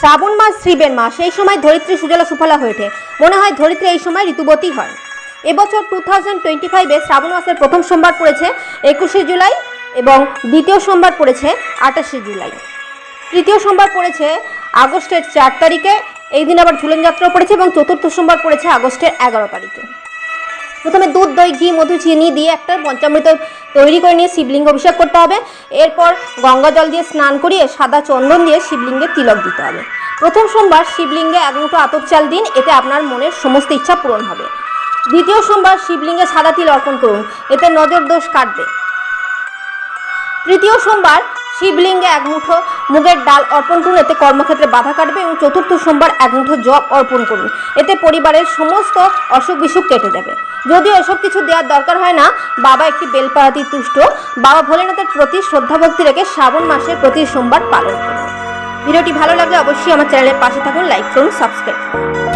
শ্রাবণ মাস শ্রীবের মাস, এই সময় ধরিত্রী সুজলা সুফলা হয়ে ওঠে। মনে হয় ধরিত্রী এই সময় ঋতুবতী হয়। এবছর টু থাউজেন্ড টোয়েন্টি ফাইভে শ্রাবণ মাসের প্রথম সোমবার পড়েছে, একুশে জুলাই এবং দ্বিতীয় সোমবার পড়েছে, আঠাশে জুলাই। তৃতীয় সোমবার পড়েছে আগস্টের চার তারিখে, এই দিন আবার ঝুলন যাত্রাও পড়েছে এবং চতুর্থ সোমবার পড়েছে আগস্টের এগারো তারিখে। প্রথমে দুধ, দই, ঘি, মধু, চিনি দিয়ে একটা পঞ্চামৃত তৈরি করে নিয়ে শিবলিঙ্গ অভিষেক করতে হবে। এরপর গঙ্গা জল দিয়ে স্নান করিয়ে সাদা চন্দন দিয়ে শিবলিঙ্গে তিলক দিতে হবে। প্রথম সোমবার শিবলিঙ্গে এক মুঠো আতপ চাল দিন, এতে আপনার মনের সমস্ত ইচ্ছা পূরণ হবে। দ্বিতীয় সোমবার শিবলিঙ্গে সাদা তিল অর্পণ করুন, এতে নজর দোষ কাটবে। তৃতীয় সোমবার শিবলিঙ্গে এক মুঠো মুগের ডাল অর্পণ করুন। এতে কর্মক্ষেত্রে বাধা কাটবে এবং চতুর্থ সোমবার এক মুঠো জব অর্পণ করুন। এতে পরিবারের সমস্ত অসুখ বিসুখ কেটে যাবে। যদিও এসব কিছু দেওয়ার দরকার হয় না, বাবা একটি বেলপাহাতি তুষ্ট। বাবা ভোলেনাথের প্রতি শ্রদ্ধা ভক্তি রেখে শ্রাবণ মাসের প্রতি সোমবার পালন করুন। ভিডিওটি ভালো লাগলে অবশ্যই আমার চ্যানেলের পাশে থাকুন, লাইক করুন, সাবস্ক্রাইব করুন।